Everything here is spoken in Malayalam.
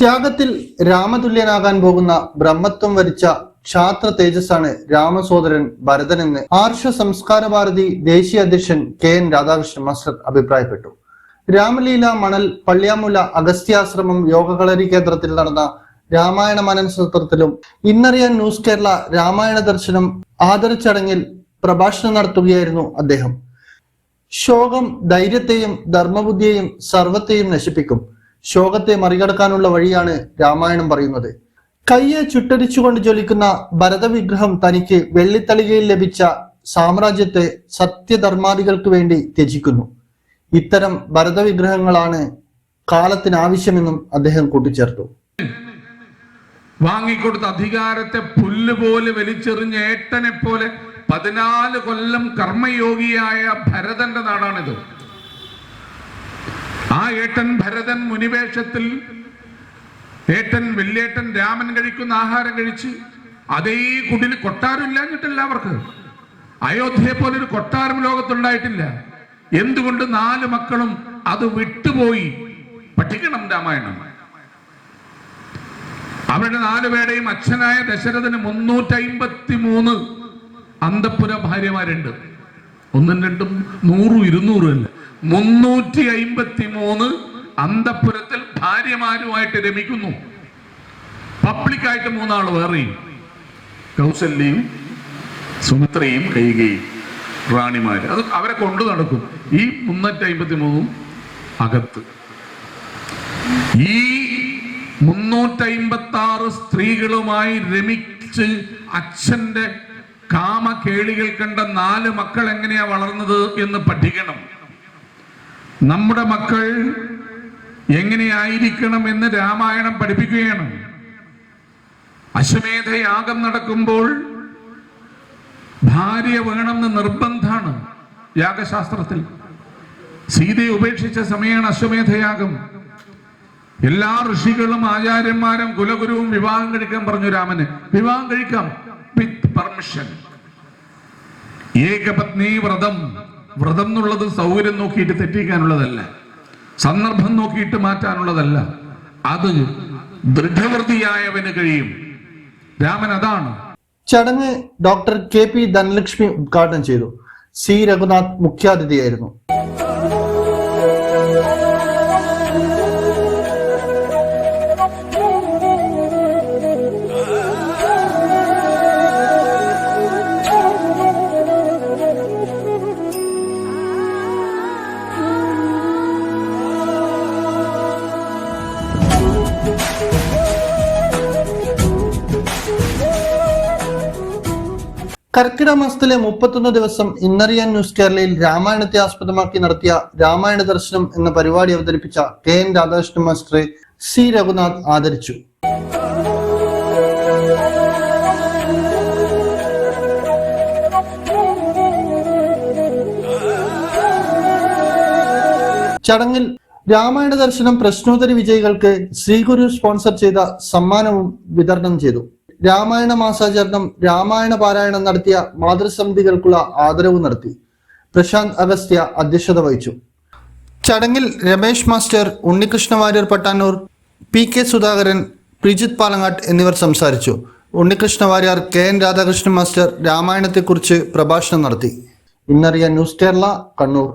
ത്യാഗത്തിൽ രാമതുല്യനാകാൻ പോകുന്ന ബ്രഹ്മത്വം വരിച്ച ക്ഷാത്ര തേജസ്സാണ് രാമസോദരൻ ഭരതനെന്ന് ആർഷ സംസ്കാര ഭാരതി ദേശീയ അധ്യക്ഷൻ കെ എൻ രാധാകൃഷ്ണൻ മാസ്റ്റർ അഭിപ്രായപ്പെട്ടു. രാമലീല മണൽ പള്ളിയാമുല അഗസ്ത്യാശ്രമം യോഗകളരി കേന്ദ്രത്തിൽ നടന്ന രാമായണ മനൻ സത്രത്തിലും ഇന്നറിയാൻ ന്യൂസ് കേരള രാമായണ ദർശനം ആദരച്ചടങ്ങിൽ പ്രഭാഷണം നടത്തുകയായിരുന്നു അദ്ദേഹം. ശോകം ധൈര്യത്തെയും ധർമ്മബുദ്ധിയെയും സർവത്തെയും നശിപ്പിക്കും. ശോകത്തെ മറികടക്കാനുള്ള വഴിയാണ് രാമായണം പറയുന്നത്. കയ്യെ ചുട്ടരിച്ചുകൊണ്ട് ജ്വലിക്കുന്ന ഭരതവിഗ്രഹം തനിക്ക് വെള്ളിത്തളികയിൽ ലഭിച്ച സാമ്രാജ്യത്തെ സത്യധർമാദികൾക്ക് വേണ്ടി ത്യജിക്കുന്നു. ഇത്തരം ഭരതവിഗ്രഹങ്ങളാണ് കാലത്തിന് ആവശ്യമെന്നും അദ്ദേഹം കൂട്ടിച്ചേർത്തു. വാങ്ങിക്കൊടുത്ത അധികാരത്തെ പുല്ല് പോലെ വലിച്ചെറിഞ്ഞ ഏട്ടനെ പോലെ പതിനാല് കൊല്ലം കർമ്മയോഗിയായ ഭരതന്റെ നാടാണിത്. ആ ഏട്ടൻ ഭരതൻ മുനിവേഷത്തിൽ ഏട്ടൻ വെല്ലേട്ടൻ രാമൻ കഴിക്കുന്ന ആഹാരം കഴിച്ച് അതേ കുടിൽ കൊട്ടാരം ഇല്ലാഞ്ഞിട്ടില്ല അവർക്ക് അയോധ്യയെ പോലെ ഒരു കൊട്ടാരം ലോകത്തുണ്ടായിട്ടില്ല. എന്തുകൊണ്ട് നാല് മക്കളും അത് വിട്ടുപോയി? പഠിക്കണം രാമായണം. അവരുടെ നാലുപേരുടെയും അച്ഛനായ ദശരഥന് മുന്നൂറ്റി അമ്പത്തി മൂന്ന് അന്തപ്പുര ഭാര്യമാരുണ്ട്. ഒന്നും രണ്ടും നൂറും ഇരുന്നൂറും അല്ല. മുന്നൂറ്റി അമ്പത്തി മൂന്ന് അന്തപ്പുരത്തിൽ ഭാര്യമാരുമായിട്ട് രമിക്കുന്നു. പബ്ലിക്കായിട്ട് മൂന്നാൾ വേറെയും. കൗസല്യയും സുമിത്രയും കൈകയും റാണിമാര്. അത് അവരെ കൊണ്ടു നടക്കും. ഈ മുന്നൂറ്റി അമ്പത്തി മൂന്നും അകത്ത്. ഈ മുന്നൂറ്റി മുന്നൂറ്റമ്പത്തി ആറ് സ്ത്രീകളുമായി രമിച്ച് അച്ഛന്റെ കാമ കേളികൾ കണ്ട നാല് മക്കൾ എങ്ങനെയാ വളർന്നത് എന്ന് പഠിക്കണം. നമ്മുടെ മക്കൾ എങ്ങനെയായിരിക്കണം എന്ന് രാമായണം പഠിപ്പിക്കുകയാണ്. അശ്വമേധ യാഗം നടക്കുമ്പോൾ ഭാര്യ വേണമെന്ന് നിർബന്ധാണ് യാഗശാസ്ത്രത്തിൽ. സീതയെ ഉപേക്ഷിച്ച സമയമാണ് അശ്വമേധയാഗം. എല്ലാ ഋഷികളും ആചാര്യന്മാരും കുലഗുരുവും വിവാഹം കഴിക്കാൻ പറഞ്ഞു രാമന്. വിവാഹം കഴിക്കാം. പെർമിഷൻ ഏകപത്നി വ്രതം. വ്രതം എന്നുള്ളത് സൗകര്യം നോക്കിയിട്ട് തെറ്റിക്കാനുള്ളതല്ല. സന്ദർഭം നോക്കിയിട്ട് മാറ്റാനുള്ളതല്ല. അത് ദൃഢവൃതിയായവന് കഴിയും. രാമൻ അതാണ്. ചടങ്ങ് ഡോക്ടർ കെ പി ധനലക്ഷ്മി ഉദ്ഘാടനം ചെയ്തു. സി. രഘുനാഥ് മുഖ്യാതിഥിയായിരുന്നു. കർക്കിടക മാസത്തിലെ മുപ്പത്തൊന്ന് ദിവസം ഇന്നറിയാൻ ന്യൂസ് കേരളയിൽ രാമായണത്തെ ആസ്പദമാക്കി നടത്തിയ രാമായണ ദർശനം എന്ന പരിപാടി അവതരിപ്പിച്ച കെ എൻ രാധാകൃഷ്ണൻ മാസ്റ്ററെ സി രഘുനാഥ് ആദരിച്ചു. ചടങ്ങിൽ രാമായണ ദർശനം പ്രശ്നോത്തരി വിജയികൾക്ക് ശ്രീഗുരു സ്പോൺസർ ചെയ്ത സമ്മാനവും വിതരണം ചെയ്തു. രാമായണ മാസാചരണം രാമായണ പാരായണം നടത്തിയ മാതൃസമിതികൾക്കുള്ള ആദരവ് നടത്തി. പ്രശാന്ത് അഗസ്ത്യ അധ്യക്ഷത വഹിച്ചു. ചടങ്ങിൽ Ramesh master Unnikrishna Warrier Pattanur P K Sudhakaran Prijith Palangat എന്നിവർ സംസാരിച്ചു. Unnikrishna Warrier K N Radhakrishnan master രാമായണത്തെക്കുറിച്ച് പ്രഭാഷണം നടത്തി. ഇന്നറിയ ന്യൂസ് കേരള കണ്ണൂർ.